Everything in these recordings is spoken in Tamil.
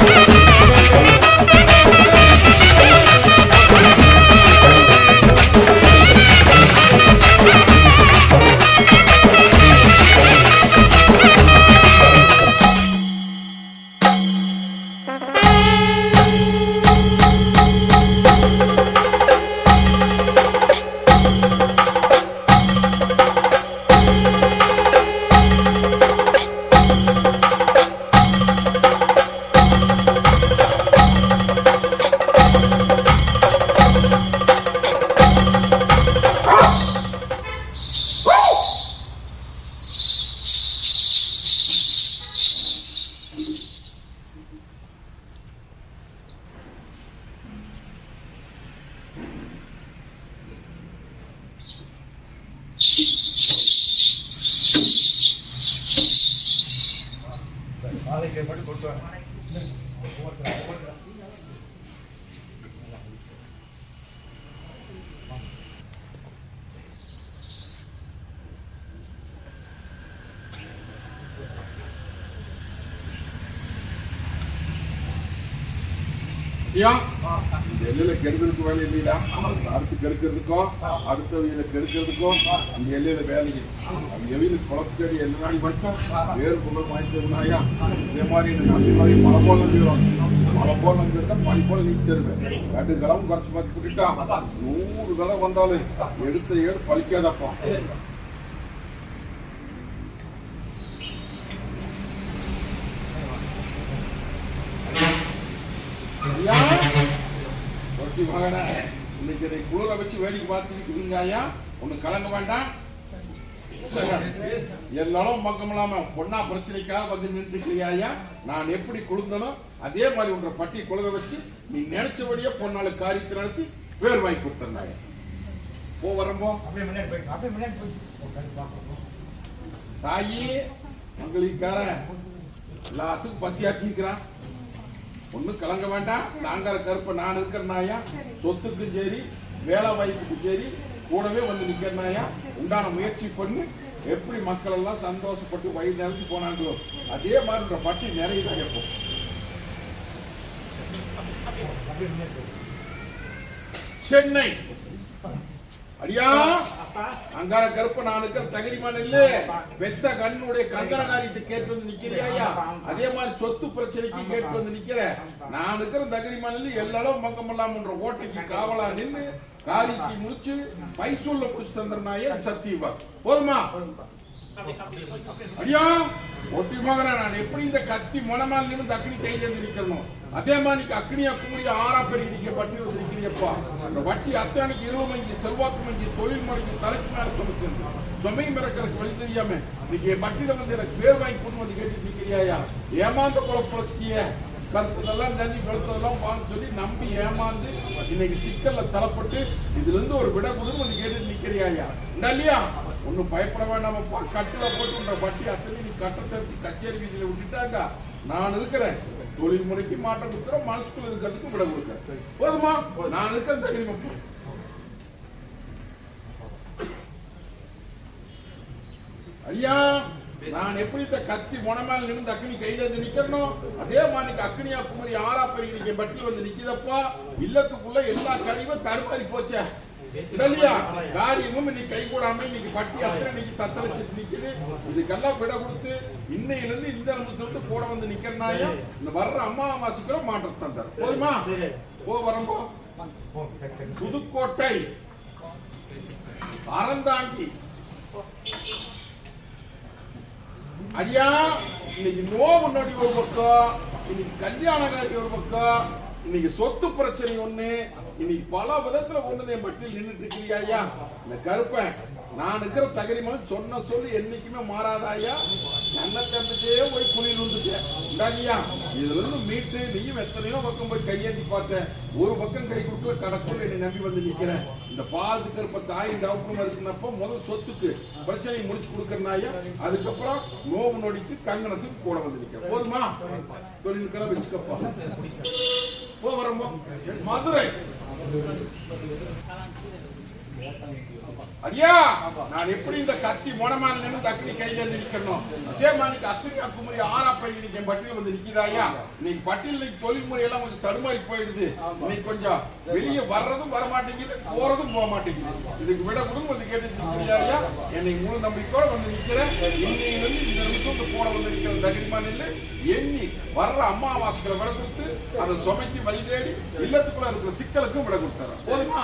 Okay. ஐயா எல்லையில கெடுக்கிறதுக்கு வேலை இல்லையா அடுத்து கெடுக்கிறதுக்கோ அடுத்தவங்களை கெடுக்கிறதுக்கோ அந்த எல்லையில வேலைக்கு அந்த எவையில குளத்தடி எல்லா நாள் மட்டும்? வேறு பொருள் வாங்கிட்டு ஐயா இதே மாதிரி எனக்கு அந்த மாதிரி மழை போல நம்பிடுவோம் மழை போல நம்பிருந்தா பனி போல நீட்டு தருவேன் ரெண்டு கிளம்பு குறைச்சி பார்த்து போட்டுட்டா நூறு தடவை வந்தாலும் எடுத்த ஏடு பழிக்காதப்பா ஐயா ஒட்டி மகனே இன்னைக்கு குளிர வச்சு வேடிக்கை பார்த்துக்கிட்டு ஐயா. ஒண்ணு கலங்க வேண்டாம். எல்லாரும் பக்கம் இல்லாம பொண்ணா பிரச்சனைக்காக வந்து நின்றுட்டு ஐயா. நான் எப்படி குளிர்ந்தனோ அதே மாதிரி உன்ற பட்டி குளிர வச்சு நீ நினைச்சபடியே பொண்ணால காரியத்தை நடத்தி பேர் வாங்கி கொடுத்துருந்தாங்க போ வரம்போ. தாயி மங்களிக்காரன் எல்லாத்துக்கும் பசியாக்கிக்கிறான் ஒன்றும் கலங்க வேண்டாம். நாங்கிற கருப்பை நான் இருக்கிற நாயா சொத்துக்கும் சரி வேலை வாய்ப்புக்கும் சரி கூடவே வந்து நிக்கிற நாயா உண்டான முயற்சி பண்ணி. எப்படி மக்கள் எல்லாம் சந்தோஷப்பட்டு வயிறு நிரம்பி போனாங்களோ அதே மாதிரி பட்டி நிறைய தான் இருக்கும் சென்னை. அடியா? அங்கார கருப்பு நான் இருக்கிற தகுதிமான இல்ல. வெத்த கண்ணுடைய கங்கண காரியத்தை கேட்டு வந்து நிக்கிறியா அதே மாதிரி சொத்து பிரச்சனைக்கு கேட்டு வந்து நிக்கிற நான் இருக்கிற தகுதிமான இல்ல. எல்லாரும் மக்கம் இல்லாமன்ற ஓட்டைக்கு காவலா நின்னு காரிக்கு முடிச்சு பைசூல்ல முடிச்சு தந்துருந்தாயே சத்தியவா போதுமா? ஐயா ஒட்டி மகன நான்? எப்படி இந்த கத்தி மனமால் நின்று அக்னி கையில நிக்கணும் அதே மாதிரி நீங்க அக்னியா கூடிய ஆறா பெரிய நீங்க பட்டி வந்து அந்த வட்டி அத்தனைக்கு இருபது மஞ்சி செல்வாக்கு மஞ்சி தொழில் மணிக்கு தலைக்கு மேல சுமச்சு சுமையும் இறக்கிறதுக்கு வழி தெரியாம இன்னைக்கு என் பட்டியில வந்து எனக்கு பேர் வாங்கி கொண்டு வந்து கேட்டு நிக்கிறியா ஏமாந்த குழப்பத்திய கருத்ததெல்லாம் தண்ணி கழுத்ததெல்லாம் வாங்க சொல்லி நம்பி ஏமாந்து இன்னைக்கு சிக்கல்ல தளப்பட்டு இதுல இருந்து ஒரு விட கொடுன்னு வந்து கேட்டு நிக்கிறியா இல்லையா? ஒண்ணும் பயப்பட வேண்டாமப்பா கட்டுல போட்டு உன்ற வட்டி அத்தனை நீ கட்ட தெரிஞ்சு கச்சேரி வீதியில விட்டுட்டாங்க. நான் இருக்கிறேன். தொழில் முறைக்கு மாற்றம் கொடுக்குறேன் மனசுக்குள்ள இருக்கிறதுக்கு விட கொடுக்குறேன். போதுமா? நான் இருக்கிறேன் தெரியுமா? ஐயா நான் எப்படி இந்த கத்தி முனமேல நிமிந்து அக்னி கையில இருந்து நிக்கிறனோ அதே மாதிரி அக்னியா குமரி ஆறா பெருகினிக்க பட்டி வந்து நிக்குதப்பா. இல்லத்துக்குள்ள எல்லா கறிவும் தருப்பறி போச்சேன் இல்லையா காரியமும் இன்னைக்கு கை கூடாம இன்னைக்கு பட்டி அத்தனை இன்னைக்கு வச்சுட்டு நிக்குது. இதுக்கெல்லாம் விட கொடுத்து இன்னையில இருந்து இந்த நிமிஷத்து கூட வந்து நிக்கிறனாயா இந்த வர்ற அம்மாவாசைக்குள்ள மாற்றம் தந்தார். போதுமா? போ வரம்போ புதுக்கோட்டை. அறந்தாங்கி அடியா இன்னைக்கு நோவு நொடி ஒரு பக்கம் இன்னைக்கு கல்யாண காரி ஒரு பக்கம். இன்னைக்கு சொத்து பிரச்சனை ஒண்ணு இன்னைக்கு பல விதத்துல ஒண்ணு என் பட்டியல் நின்றுட்டு இருக்கிறியா ஐயா? இந்த கருப்பன் நான் இருக்கிற தகரிமன் சொன்ன சொல்லி என்னைக்குமே மாறாதாயா என்ன தந்துட்டே போய் குளிர் வந்துட்டேன் இந்தாங்கய்யா இதுல இருந்து மீட்டு நீயும் எத்தனையோ பக்கம் போய் கையேந்தி பார்த்தேன் ஒரு பக்கம் கை கொடுக்கல கடக்குள்ள என்னை நம்பி வந்து நிக்கிறேன். இந்த பால் கருப்ப தாய் டவுக்கும் இருக்குனப்ப முதல் சொத்துக்கு பிரச்சனையை முடிச்சு கொடுக்கறனாயா அதுக்கப்புறம் நோவு நொடிக்கு கங்கணத்துக்கு கூட வந்து நிக்கிறேன். போதுமா? தொழிலுக்கெல்லாம் வச்சுக்கப்பா. போ வரம்போ மதுரை. அடியா! நான் எப்படி இந்த கத்தி மொனமால் நின்று அக்னி கையில இருந்து நிக்கணும் அதே மாதிரி அக்னி அக்குமுறை ஆறா பை இன்னைக்கு என் பட்டியல் வந்து நிக்குதாயா இன்னைக்கு பட்டியல் இன்னைக்கு தொழில்முறை எல்லாம் கொஞ்சம் தடுமாறி போயிடுது. இன்னைக்கு கொஞ்சம் வெளியே வர்றதும் வர மாட்டேங்குது போறதும் போக மாட்டேங்குது இதுக்கு விட கூட வந்து கேட்டு நிக்கிறியா என்னை முழு நம்பிக்கையோட வந்து நிக்கிறேன். இன்னையில இருந்து இந்த நிமிஷம் போட வந்து நிக்கிற தகிரிமா நில்லு எண்ணி வர்ற அம்மாவாசைகளை விட கொடுத்து அதை சுமைக்கு வழி தேடி இல்லத்துக்குள்ள இருக்கிற சிக்கலுக்கும் விட கொடுத்துறேன். போதுமா?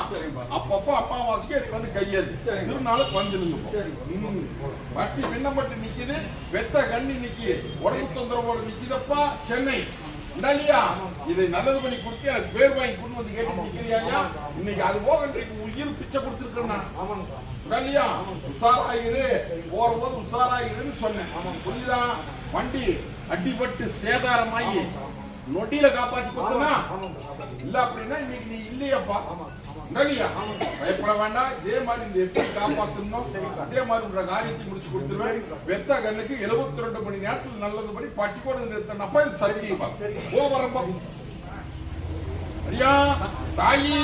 அப்பப்போ அம்மாவாசைக்கு எனக்கு வந்து கையேது திருநாளுக்கு வந்து நின்று வட்டி விண்ணப்பட்டு நிக்குது வெத்த கண்ணி நிக்கி உடம்பு தொந்தரவோடு நிக்குதப்பா சென்னை. இல்லையா இதை நல்லது பண்ணி கொடுத்து எனக்கு பேர் வாங்கி கொண்டு வந்து கேட்டு நிக்கிறியா இன்னைக்கு அது போக இன்றைக்கு உயிர் பிச்சை கொடுத்துருக்கேன் இல்லையா உஷாராயிரு. போற போது உஷாராயிருன்னு சொன்னேன். புரியுதா? வண்டி அடிபட்டு சேதாரமாயி நொட்டியில காப்பாத்தி கொடுத்தனா? இல்ல அப்படின்னா இன்னைக்கு நீ இல்லையாப்பா. இல்லையா பயப்பட வேண்டாம். இதே மாதிரி இந்த எப்படி காப்பாத்தணும். அதே மாதிரி உன்ற காரியத்தை முடிச்சு கொடுத்துருவேன். வெத்த கண்ணுக்கு 72 ரெண்டு மணி நேரத்தில் நல்லது படி பட்டிக்கோடு நிறுத்தினப்ப இது சத்தியமா? ஓ வரம்பா ஐயா தாயி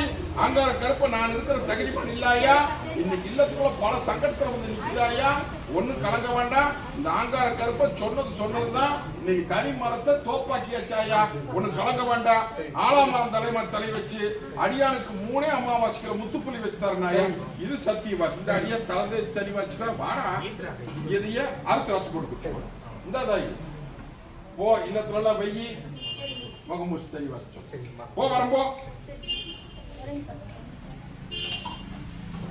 ஆங்கார கருப்ப நான் இருக்கிற தகுதி பண்ண இல்லாயா? இன்னைக்கு இல்லத்துக்குள்ள பல சங்கடத்துல வந்து நிக்குதாயா ஒண்ணு கலங்க வேண்டாம். இந்த ஆங்கார கருப்ப சொன்னது சொன்னதுதான். இன்னைக்கு தனி மரத்தை தோப்பாக்கியாச்சாயா ஒண்ணு கலங்க வேண்டாம். ஆளாமரம் தலைமா தலை வச்சு அடியானுக்கு மூணே அமாவாசைக்கிற முத்துப்புள்ளி வச்சு தரனாயா? இது சத்தியமா? இந்த அடியா தலை தனி வச்சுட்டா வாடா. இதைய அறுத்து ரசம் கொடுக்கு இந்த தாயி போ இல்லத்துல வெயி முகமூசி தனி வச்சோம் போ வரம்போ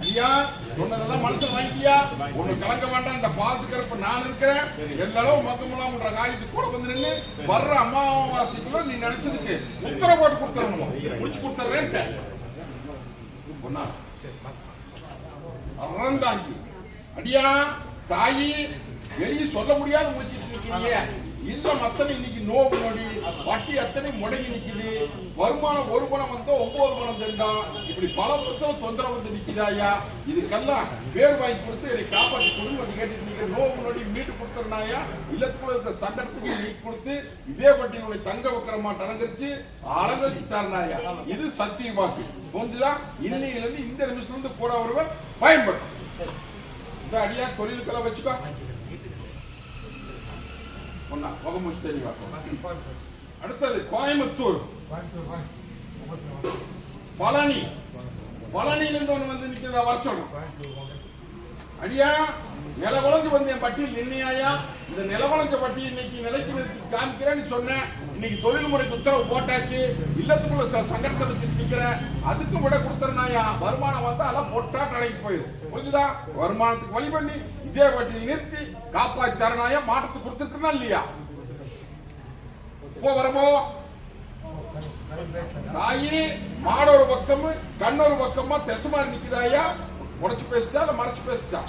ஐயா சொன்னதெல்லாம் மனசுல வாங்கியா ஒண்ணு கலங்க வேண்டாம் இந்த பாதுகாப்பு நான் இருக்கிறேன். எல்லாரும் மக்கமெல்லாம் உன்ற காயத்துக்கு கூட வந்து நின்று வர்ற அமாவாசைக்குள்ள நீ நினைச்சதுக்கு உத்தரவு போட்டு கொடுத்துறணும்? முடிச்சு கொடுத்துறேன் பொண்ணா அறந்தாங்கி. அடியா தாயி வெளியே சொல்ல முடியாத முடிச்சிட்டு இல்லம் அத்தனை இன்னைக்கு நோவு நொடி வட்டி அத்தனை முடங்கி நிக்குது வருமானம் ஒரு பணம் வந்தா ஒன்பது பணம் தண்டாம் இப்படி பல வருஷம் தொந்தரவு வந்து நிக்குதாயா இதுக்கெல்லாம் பேர் வாங்கி கொடுத்து என்னை காப்பாற்றி கொடுங்க வந்து நீங்க நோவு நொடி மீட்டு கொடுத்துருந்தாயா இல்லத்துக்குள்ள இருக்க சங்கடத்துக்கு நீ கொடுத்து இதே வட்டி உங்களை தங்க வைக்கிற அலங்கரிச்சு அலங்கரிச்சு தரனாயா இது சத்திய வாக்கு. புரிஞ்சுதா? இன்னையில இருந்து இந்த நிமிஷம் இருந்து கூட ஒருவர் பயன்படும் இந்த அடியா தொழிலுக்கெல்லாம் வச்சுக்கோ. ஒன்னா முகமுச்சு தெளிவா அடுத்தது கோயம்புத்தூர். பழனி. பழனியிலிருந்து ஒண்ணு வந்து நிக்கிறதா வர சொல்லணும் அடியா? நிலவளஞ்சு வந்து என் பட்டியல் நின்னையாயா? இந்த நிலவளஞ்ச பட்டி இன்னைக்கு நிலைக்கு நிறுத்தி காமிக்கிறேன்னு சொன்னேன். இன்னைக்கு தொழில் முறைக்கு உத்தரவு போட்டாச்சு. இல்லத்துக்குள்ள ச- சங்கடத்தை வச்சு நிக்கிற அதுக்கும் விட கொடுத்துருனாயா வருமானம் வந்தா அதெல்லாம் பொட்டா நடைக்கு போயிடும் புரிஞ்சுதா? வருமானத்துக்கு வழி பண்ணி இதே பட்டியல் நிறுத்தி காப்பாத்தி தரனாயா? மாற்றத்துக்கு கொடுத்துருக்கா இல்லையா? போ வரமோ? தாயி மாடொரு பக்கம் கண்ணொரு பக்கமா தெசமா நிக்குதாயா? உடச்சு பேசிட்டா இல்ல மறைச்சு பேசிட்டா?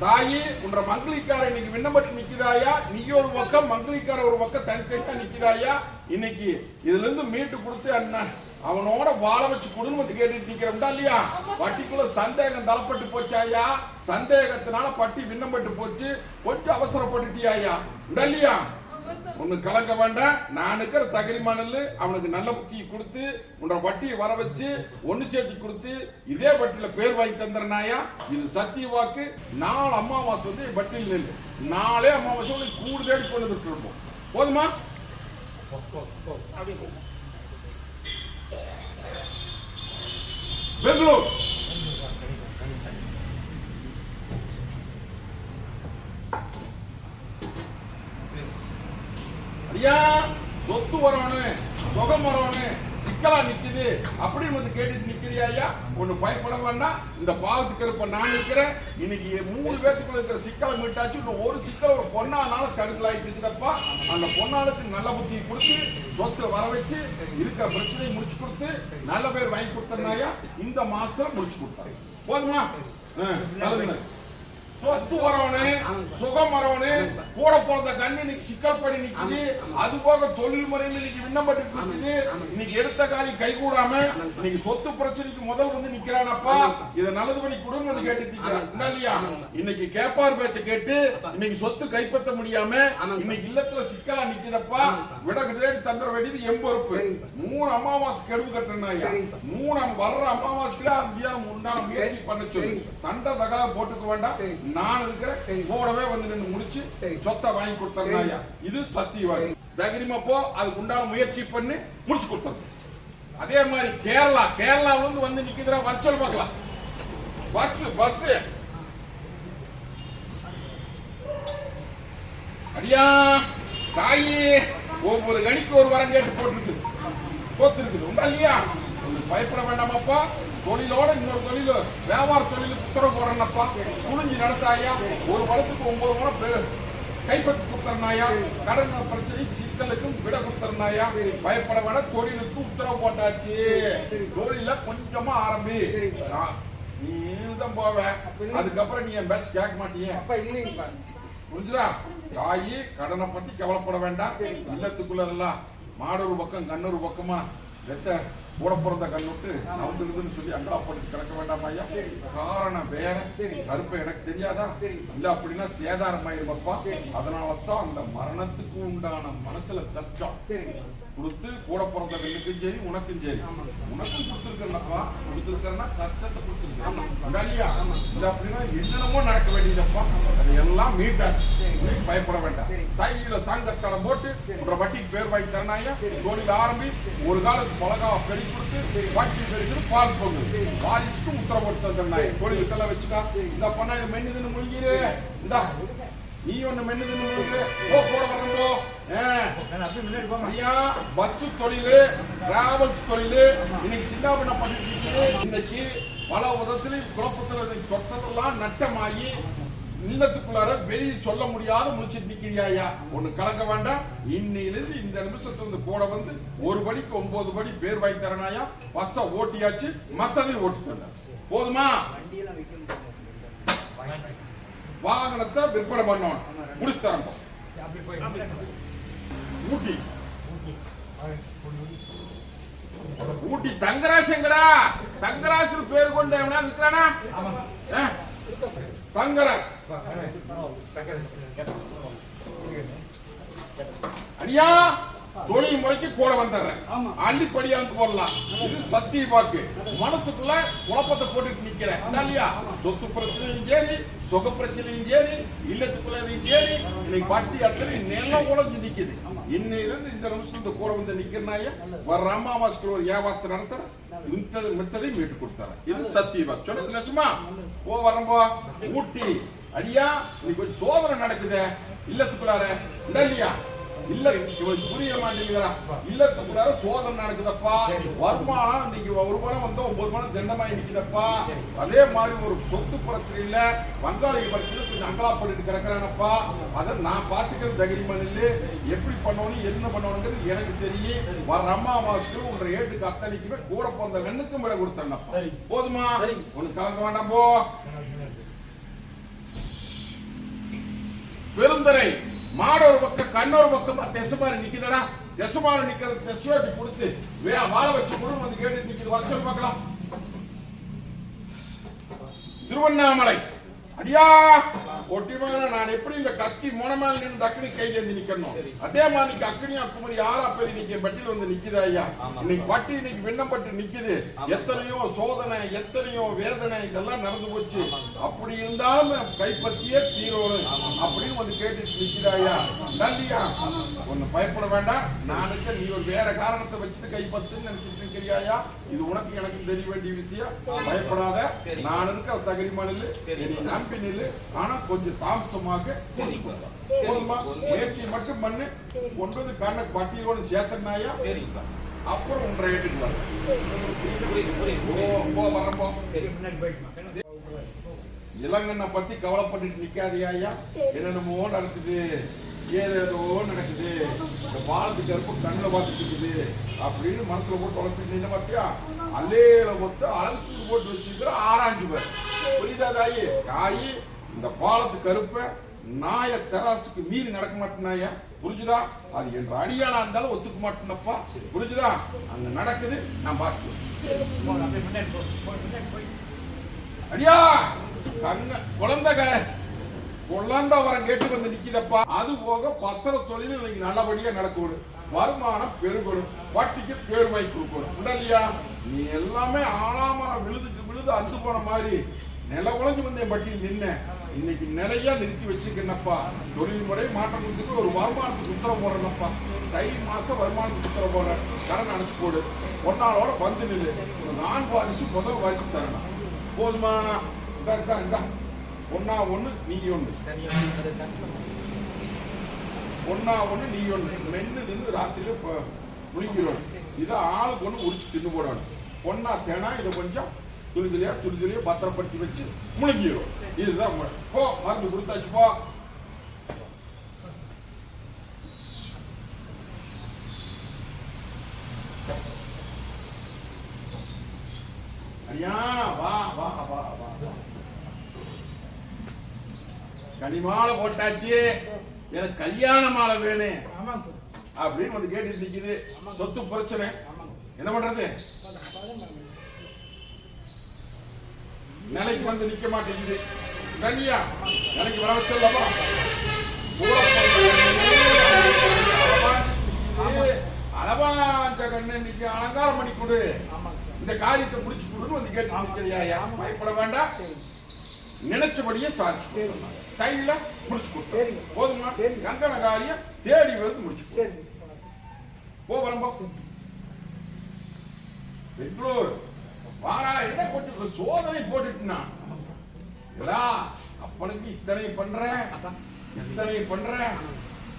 தாயி உன்ற மங்களிக்கார இன்னைக்கு விண்ணப்பட்டு நிக்குதாயா? நீ ஒரு பக்கம் மங்களிக்கார ஒரு பக்கம் தனித்தனியா நிக்குதாயா? இன்னைக்கு இதுல இருந்து மீட்டு கொடுத்து அண்ணன் அவனோட வாழ வச்சு குடும்பத்தை கேட்டுட்டு நிக்கிறோம்டா இல்லையா? வட்டிக்குள்ள சந்தேகம் தளப்பட்டு போச்சாயா? சந்தேகத்தினால பட்டி விண்ணப்பட்டு போச்சு. கொஞ்சம் அவசரப்பட்டுட்டியாயா? இல்லையா? ஒண்ணு கலக்க வேண்டாம் நான் இருக்கிற தகுதி மணல் அவனுக்கு நல்ல புத்தியை கொடுத்து உன்னோட வட்டியை வர வச்சு ஒன்று சேர்த்து கொடுத்து இதே வட்டியில பேர் வாங்கி தந்துறனாயா இது சத்திய வாக்கு. நாலு அமாவாசை வந்து வட்டியில் நெல் நாளே அமாவாசை உனக்கு கூடு தேடி கொண்டு வந்துட்டு போதுமா? பெங்களூர் ஐயா சொத்து வரணும் சுகம் வரணும் சிக்கலா நிக்குது. அப்படின்னு வந்து கேட்டுட்டு நிக்கிறியா ஐயா? ஒண்ணு பயப்பட வேண்டாம். இந்த பாவத்துக்கு இருப்ப நான் இருக்கிறேன். இன்னைக்கு மூணு பேத்துக்குள்ள இருக்கிற சிக்கலை மீட்டாச்சு. இன்னும் ஒரு சிக்கல் ஒரு பொண்ணானால தடுக்கலாயிட்டு இருக்குதப்பா அந்த பொண்ணாளுக்கு நல்ல புத்தியை கொடுத்து சொத்தை வர வச்சு இருக்கிற பிரச்சனையை முடிச்சு கொடுத்து நல்ல பேர் வாங்கி கொடுத்தனாயா இந்த மாசத்துல முடிச்சு கொடுத்தாங்க போதுமா? ஆ, சொத்து வரவனு சுகம் வரவனு கூட பிறந்த கண்ணு இன்னைக்கு சிக்கல் பண்ணி நிக்குது. அது போக தொழில் முறையில் இன்னைக்கு விண்ணப்பட்டு நிக்குது. இன்னைக்கு எடுத்த காலி கை கூடாம இன்னைக்கு சொத்து பிரச்சனைக்கு முதல் வந்து நிக்கிறானப்பா. இதை நல்லது பண்ணி கொடுங்க வந்து கேட்டுட்டு இல்லையா? இன்னைக்கு கேப்பார் பேச்ச கேட்டு இன்னைக்கு சொத்து கைப்பற்ற முடியாம இன்னைக்கு இல்லத்துல சிக்கலா நிக்குதப்பா. விடகிட்டே தந்திர வேண்டியது எம்பொறுப்பு மூணு அமாவாசை கெடுவு கட்டுறாயா மூணு வர்ற அமாவாசைக்குள்ள அந்த உண்டான முயற்சி பண்ண சொல்லி. சண்டை தகவலை போட்டுக்க வேண்டாம். நான் இருக்கிறேன் கூடவே வந்து நின்று முடிச்சு சொத்தை வாங்கி கொடுத்தறாயா இது சத்தியவாதி. தைரியமா போ அதுக்கு உண்டான முயற்சி பண்ணி முடிச்சு கொடுத்தது அதே மாதிரி கேரளா கேரளாவுல இருந்து வந்து நிக்குதுடா வர்ச்சல் பார்க்கலாம் பஸ் பஸ். அடியா தாயி ஒவ்வொரு கணிக்கு ஒரு வரம் கேட்டு போட்டுருக்கு போத்து இருக்குது உண்டா இல்லையா? பயப்பட வேண்டாமாப்பா. தொழிலோட இன்னொரு தொழில் வியாபார தொழிலுக்கு உத்தரவு போடுறேன்னப்பா துணிஞ்சு நடத்தாயா ஒரு வளத்துக்கு ஒன்பது முறை கைப்பற்றி கொடுத்தர்னாயா கடன் பிரச்சனை சிக்கலுக்கும் விட கொடுத்தர்னாயா பயப்பட வேணாம் தொழிலுக்கு உத்தரவு போட்டாச்சு. தொழில கொஞ்சமா ஆரம்பி. ஆ, நீ தான் போவ. அதுக்கப்புறம் நீ என் பேட்ச் கேட்க மாட்டியே. அப்பா இல்லைங்கப்பா. புரிஞ்சுதா? தாயி கடனை பத்தி கவலைப்பட வேண்டாம். இல்லத்துக்குள்ள எல்லாம் மாடொரு பக்கம் கண்ணொரு பக்கமா வெத்த கூட பிறந்த கண்ணுட்டு நவுந்துடுதுன்னு சொல்லி அங்கலாப்பட்டு கிடக்க வேண்டாம் ஐயா. காரணம் வேற. கருப்பு எனக்கு தெரியாதா? இல்ல அப்படின்னா சேதாரம் ஆயிருப்பா அதனால தான் அந்த மரணத்துக்கு உண்டான மனசுல கஷ்டம். கொடுத்து கூட பிறந்த கண்ணுக்கும் சரி உனக்கும் சரி. உனக்கும் கொடுத்துருக்கேன்ப்பா கொடுத்துருக்கேன்னா கஷ்டத்தை கொடுத்துருக்கேன் இல்லையா இல்ல அப்படின்னா என்னென்னமோ நடக்க வேண்டியதப்பா. அது எல்லாம் மீட்டாச்சு பயப்பட வேண்டாம். தையில தாங்க தடம் போட்டு ஒரு வட்டிக்கு பேர் வாங்கி தரணாயா தொழில் ஆரம்பி ஒரு காலத்து மிளகாவை பெருக்கி கொடுத்து வட்டி பெருக்கிட்டு பால் பொங்கு பாதிச்சுட்டு முத்திர போட்டு தந்துருந்தாய் தொழிலுக்கெல்லாம் வச்சுக்கா இந்த பண்ணா இது மென்னுதுன்னு முடிஞ்சிரு இந்தா. நீ ஒண்ணு ஐயா பஸ் தொழிலு டிராவல்ஸ் தொழிலு இன்னைக்கு சின்னாபண்ண பண்ணிட்டு இருக்குது. இன்னைக்கு பல விதத்துல குழப்பத்துல தொட்டதெல்லாம் நட்டமாகி இல்லத்துக்குள்ளார வெளியே சொல்ல முடியாத முடிச்சிட்டு நிக்கிறியா ஒண்ணு கலக்க வேண்டாம். இன்னையிலிருந்து இந்த நிமிஷத்துல இருந்து கூட வந்து ஒரு படிக்கு ஒன்பது படி பேர் வாங்கி தரனாயா பஸ்ஸ ஓட்டியாச்சு மத்ததையும் ஓட்டி தரேன் போதுமா? வாகனத்தை விற்பனை பண்ணணும். முடிச்சு ஊட்டி. ஊட்டி. அவன் தங்கராசு எங்கடா தங்கராசு பேர் கொண்டு எவனா இருக்கிறானா ஆமாங்க. தங்கராஸ். அடியா தொழில் முறைக்கு கூட வந்துடுறேன். அள்ளிப்படியாந்து போடலாம். இது சத்திய வாக்கு. மனசுக்குள்ள குழப்பத்தை போட்டுட்டு நிக்கிறேன் இல்லையா? சொத்து பிரச்சனையும் சரி சுக பிரச்சனையும் சரி இல்லத்துக்குள்ளதையும் சரி இன்னைக்கு பட்டி அத்தனை நிலம் உழைஞ்சு நிக்குது. இன்னையில இருந்து இந்த நிமிஷம் இந்த கூட வந்து நிக்கிறனாய வர்ற அமாவாசைக்கு ஒரு வியாபாரத்தை நடத்துறேன் மித்தது மித்ததையும் மீட்டு கொடுத்துறேன் இது சத்திய வாக்கு. சொல்லுங்க நெசமா. ஓ வரம்போ. ஊட்டி. அடியா இன்னைக்கு கொஞ்சம் சோதனை நடக்குதே. இல்லத்துக்குள்ளார. இல்லையா? இல்ல இவன் புரிய மாட்டேங்கிறா. இல்லத்துக்குள்ளார சோதனை நடக்குதப்பா. வருமானம் இன்னைக்கு ஒரு பணம் வந்து ஒன்பது பணம் தண்டமாயி நிக்குதப்பா. அதே மாதிரி ஒரு சொத்து புறத்துல பங்காளி படத்துல கொஞ்சம் அங்கலாப்பட்டு கிடக்குறானப்பா. அதை நான் பாத்துக்கிறது தைரியமா இல்ல எப்படி பண்ணணும் என்ன பண்ணணுங்கிறது எனக்கு தெரியும். வர அம்மாவாசைக்கு உன்ற ஏட்டுக்கு அத்தனைக்குமே கூட பிறந்த கண்ணுக்கும் விட கொடுத்தேன்னப்பா சரி. போதுமா. உனக்கு கலக்க வேண்டாம் போ. பெருந்தரை. மாடு ஒரு பக்கம் கண்ணொரு பக்கம் தெசுமாரி நிக்குதடா. தெசுமாரி நிக்கிறது தெசுவாட்டி கொடுத்து வே வாழ வச்சு முழு வந்து கேட்டு நிக்குது. வச்சு பார்க்கலாம். திருவண்ணாமலை. அடியா. ஒட்டி மகன நான் எப்படி இந்த கத்தி முனமேல் நின்று அக்னி கை ஏந்தி நிக்கணும்? அதே மாதிரி இன்னைக்கு அக்னி அக்குமரி ஆறா பேர் இன்னைக்கு பட்டியல் வந்து நிக்குது ஐயா? இன்னைக்கு பட்டி இன்னைக்கு விண்ணப்பட்டு நிக்குது. எத்தனையோ சோதனை எத்தனையோ வேதனை இதெல்லாம் நடந்து போச்சு. அப்படி இருந்தாலும் கைப்பற்றியே தீரோணும். அப்படின்னு வந்து கேட்டுட்டு நிக்கிறாயா நல்லியா ஒண்ணு பயப்பட வேண்டாம். நான் இருக்க நீ ஒரு வேற காரணத்தை வச்சுட்டு கைப்பற்றுன்னு நினைச்சிட்டு இருக்கிறியாயா இது உனக்கு எனக்கு தெரிய வேண்டிய விஷயம். பயப்படாத. நான் இருக்க தகுதி நீ நம்பி நில்லு. ஆனா கொஞ்சம் தாமசமாக. போதுமா? முயற்சி மட்டும் பண்ணு. வந்து கண்ணை பட்டியலோடு சேர்த்தனாயா? அப்புறம் ஒன்றரை ஏட்டுக்கு வரும் புரியுது புரியுது ஓ போ இளங்கண்ணை பத்தி கவலைப்பட்டுட்டு நிக்காதியா ஐயா? என்னென்னமோ நடக்குது. ஏதேதோ நடக்குது. இந்த பாலத்து கருப்பு கண்ணில் பார்த்துட்டு அப்படின்னு மனசுல போட்டு வளர்த்துட்டு நின்ன பார்த்தியா? மொத்த அழகு சூடு போட்டு வச்சிருக்கிற ஆராய்ஞ்சு பேர். புரியுதா தாயி? தாயி இந்த பாலத்து கருப்பை நாய தெராசுக்கு மீறி நடக்க மாட்டேனாயா புரிஞ்சுதா? அது என்ற அடியாளா இருந்தாலும் ஒத்துக்க மாட்டேனப்பா. புரிஞ்சுதா? அங்க நடக்குது நான் பார்த்து அடியா கண்ண குழந்தைக குழந்தை வர கேட்டு வந்து நிக்கிறப்பா அது போக பத்திர தொழில் இன்னைக்கு நல்லபடியா நடக்கணும் வருமானம் பெருகணும். வட்டிக்கு பேர் வாங்கி கொடுக்கணும். உண்டல்லையா நீ எல்லாமே ஆலாமரம் விழுதுக்கு விழுது அந்து போன மாதிரி. நில உழைஞ்சு வந்து என் பட்டியல் நின்ன இன்னைக்கு நிறைய நிறுத்தி வச்சிருக்கேன்னப்பா தொழில் முறை மாற்றம் கொடுத்துட்டு ஒரு வருமானத்துக்கு உத்தரவு போடுறேன்னப்பா தை மாசம் வருமானத்துக்கு உத்தரவு போடுறேன். கடன் அணைச்சு போடு. ஒன்னாலோட வந்து நில்லு. நான் நான்கு வாரிசு முதல் வாரிசு தரணும். போதுமா? இந்த இந்த இந்த. ஒன்னா ஒண்ணு நீ ஒண்ணு. ஒன்னா ஒண்ணு நீ ஒண்ணு. மென்னு நின்று ராத்திரியில ப- இதை ஆளுக்கு ஒண்ணு உரிச்சு தின்னு போடணும். ஒன்னா தேனா இதை கொஞ்சம் துளிதுளியா துளிதுளியா பத்திரப்படுத்தி வச்சு முழுங்கிடும் இதுதான். போ மருந்து கொடுத்தாச்சு போ. ஐயா வா வா வா வா. கனிமாலை போட்டாச்சு. எனக்கு கல்யாண மாலை வேணும். அப்படின்னு வந்து கேட்டு நிக்குது. சொத்து பிரச்சனை. என்ன பண்றது? நிலைக்கு வந்து நிக்க மாட்டேங்குது. கல்யா நிலைக்கு வர வச்சல்லப்பா அளவாஞ்ச கண்ணு இன்னைக்கு அலங்காரம் பண்ணி கொடு. இந்த காரியத்தை முடிச்சு கொடுன்னு வந்து கேட்டு நிக்கிறியா பயப்பட வேண்டாம். நினைச்சபடியே சாதிச்சு கையில முடிச்சு சரிங்க. போதுமா. கங்கண காரியம் தேடி வந்து முடிச்சு போ வரம்போ. பெங்களூர். வாடா என்ன கொஞ்சம் சோதனை போட்டுட்டுனா இல்லடா அப்பனுக்கு இத்தனை பண்ற. இத்தனை பண்ற.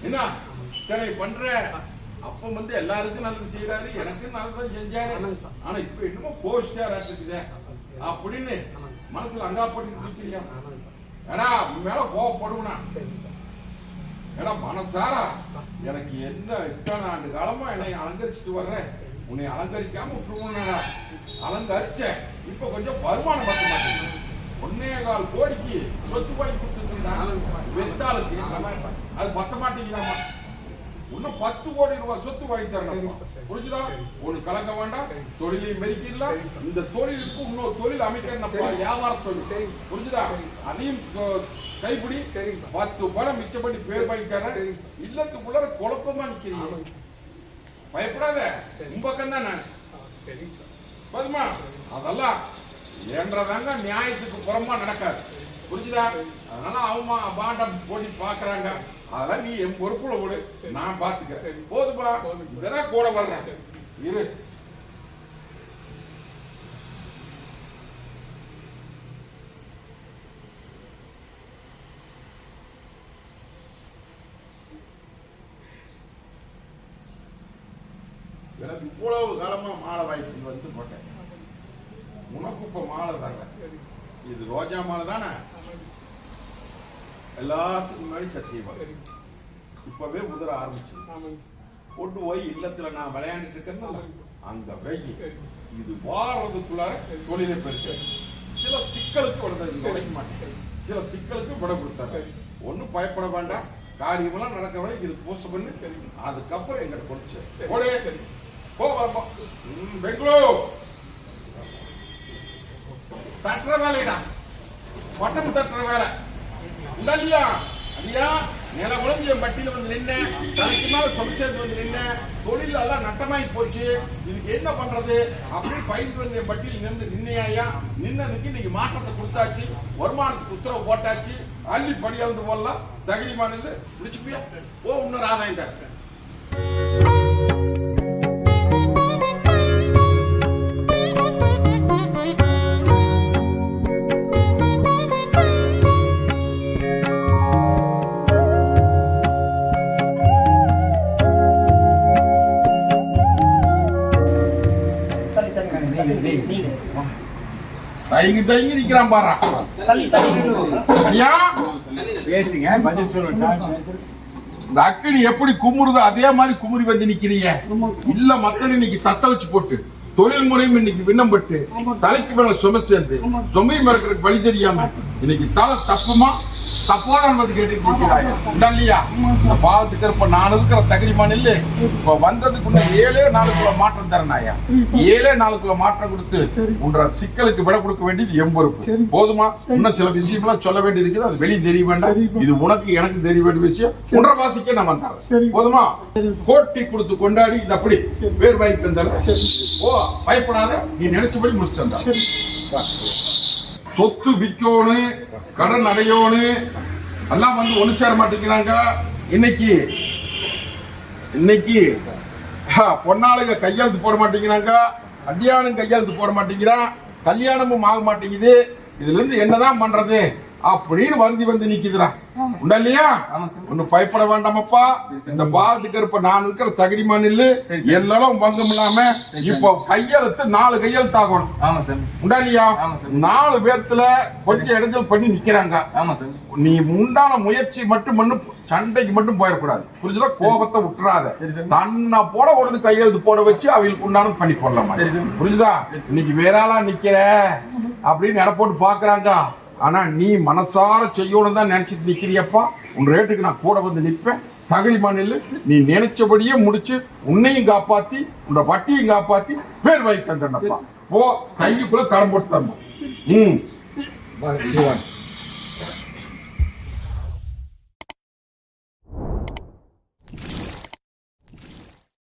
என்ன? இத்தனை பண்ற. அப்ப வந்து எல்லாருக்கும் நல்லது செய்யறாரு எனக்கு நல்லது செஞ்சாரு. ஆனா இப்ப என்னமோ போஸ்டார் இருக்குது அப்படின்னு மனசுல அங்கா போட்டு நிக்கிறியா ஏடா உன் மேல கோவப்படுவனா? ஏடா மனசாரா? எனக்கு என்ன இத்தனை ஆண்டு காலமா என்னை அலங்கரிச்சுட்டு வர்ற? உன்னை அலங்கரிக்காம விட்டுருவோம்டா அலங்கரிச்ச இப்ப கொஞ்சம் வருமானம் பத்த மாட்டேங்குது. ஒன்னே கால் கோடிக்கு சொத்து வாங்கி கொடுத்துருந்தான் வெத்தாளுக்கு. அது பத்த மாட்டேங்குதாமா இன்னும் பத்து கோடி ரூபாய் சொத்து வாங்கி தரணும் புரிஞ்சுதா? ஒண்ணு கலக்க வேண்டாம். தொழிலை மெரிக்கல இந்த தொழிலுக்கு இன்னொரு தொழில் அமைக்கிறப்பா வியாபார தொழில். புரிஞ்சுதா? அதையும் கைப்பிடி. பத்து பணம் மிச்சம் பண்ணி பேர் வாங்கி தரேன். இல்லத்துக்குள்ள குழப்பமா நிக்கிறீங்க. பயப்படாத. உன் பக்கம் தான் நான் போதுமா அதெல்லாம் என்றதாங்க நியாயத்துக்கு புறமா நடக்காது. புரிஞ்சுதா? அதனால அவமா பாண்டம் போட்டி பாக்குறாங்க அதெல்லாம் நீ என் பொறுப்புல விடு நான் பாத்துக்கிறேன். போதுப்பா இதெல்லாம் கூட வர்றேன். இரு. எனக்கு இவ்வளவு காலமா மாலை வாய்ப்பு வந்து போட்டேன். உனக்கு இப்ப மாலை தர்றேன் இது ரோஜா மாலை தானே? எல்லாத்துக்கும் முன்னாடி சத்தியமா இப்பவே உதற ஆரம்பிச்சு கொண்டு போய் இல்லத்துல நான் விளையாண்டுட்டு இருக்கேன்னா அங்க வெயி. இது வாரதுக்குள்ளார தொழிலை பெருக்க சில சிக்கலுக்கு விட மாட்டேன். சில சிக்கலுக்கு விட கொடுத்தாங்க ஒண்ணும் பயப்பட வேண்டாம். காரியமெல்லாம் நடக்க விட இது பூச பண்ணு. அதுக்கப்புறம் எங்கிட்ட கொடுத்து போடே பெங்களூர். தட்டுற வேலைடா. பட்டம் தட்டுற வேலை. இந்த இல்லையா? ஐயா நில உழைஞ்ச பட்டியில வந்து நின்ன தலைக்கு மேல சொலிச்சேர்ந்து வந்து நின்ன தொழில் எல்லாம் நட்டமாயி போச்சு. இதுக்கு என்ன பண்றது? அப்படின்னு பயந்து வந்த பட்டியில் பட்டியல் நின்று நின்னையா நின்னதுக்கு இன்னைக்கு மாற்றத்தை கொடுத்தாச்சு. வருமானத்துக்கு உத்தரவு போட்டாச்சு. அள்ளி படியாந்து போடலாம். தகுதிமானது பிடிச்சுப்பியா ஓ இன்னொரு ஆதாயம் தரேன். தயங்கி தயங்கி நிக்கிறான் பாரு. ஐயா பேசுங்க பதில் சொல்லுங்க இந்த அக்கினி எப்படி குமுறுதோ அதே மாதிரி குமுறி வந்து நிக்கிறீங்க. இல்ல மக்கள் இன்னைக்கு தத்தளிச்சு போட்டு. தொழில் முறையும் இன்னைக்கு விண்ணப்பட்டு தலைக்கு மேல சுமை சேர்ந்து சுமை மறக்கிறதுக்கு வழி தெரியாம இன்னைக்கு தலை தப்புமா உண்டா இல்லையா? இந்த பாவத்துக்கு இருப்ப நான் இருக்கிற தகுதிமான் இல்ல இப்ப வந்ததுக்குள்ள ஏழே நாளுக்குள்ள மாற்றம் தரனாயா ஏழே நாளுக்குள்ள மாற்றம் கொடுத்து உன்ற சிக்கலுக்கு விட கொடுக்க வேண்டியது என் பொறுப்பு. போதுமா? இன்னும் சில விஷயம்லாம் சொல்ல வேண்டியது அது வெளியே தெரிய வேண்டாம். இது உனக்கு எனக்கு தெரிய வேண்டிய விஷயம். உன்ற வாசிக்க நான் வந்தேன் போதுமா? கோட்டி கொடுத்து கொண்டாடி இது அப்படி பேர் வாங்கி தந்தாரு. ஓ பயப்படாத. நீ நினைச்சபடி முடிச்சு தந்தா சொத்து விற்கணும் கடன் அடையணும் எல்லாம் வந்து ஒன்று சேர மாட்டேங்கிறாங்க. இன்னைக்கு இன்னைக்கு பொன்னாளுங்க கையெழுத்து போட மாட்டேங்கிறாங்க. கல்யாணம் கையெழுத்து போட மாட்டேங்கிறான். கல்யாணமும் ஆக மாட்டேங்குது. இதுல இருந்து என்னதான் பண்றது? அப்படின்னு வருந்தி வந்து நிக்குதுடா. உண்டா இல்லையா? ஒன்னும் பயப்பட வேண்டாமப்பா. இந்த பாவத்துக்கு இருப்ப நான் இருக்கிற தகுதிமான் இல்ல எல்லாரும் பங்கம் இல்லாம இப்போ கையெழுத்து நாலு கையெழுத்து ஆகணும். உண்டா இல்லையா. நாலு பேர்த்துல கொஞ்சம் இடைஞ்சல் பண்ணி நிக்கிறாங்க. ஆமா சார். நீ உண்டான முயற்சி மட்டும் பண்ணு சண்டைக்கு மட்டும் போயிடக்கூடாது. புரிஞ்சுதா? கோபத்தை விட்டுறாத. தன்னை போல கொண்டு கையெழுத்து போட வச்சு அவங்களுக்கு உண்டான பண்ணி சரி. புரிஞ்சுதா? இன்னைக்கு வேற ஆளா நிக்கிற? அப்படின்னு எடை போட்டு பாக்குறாங்க. ஆனா நீ மனசார செய்யணும் தான் நினைச்சிட்டு நிக்கிறியப்பா. உன் ரேட்டுக்கு நான் கூட வந்து நிற்பேன். தகுதி மாநில நீ நினைச்சபடியே முடிச்சு உன்னையும் காப்பாத்தி உன்னோட வட்டியும் காப்பாத்தி பேர் வாங்கி தந்தேன்ப்பா போ கைக்குள்ள தடம் போட்டு தரணும். ம்.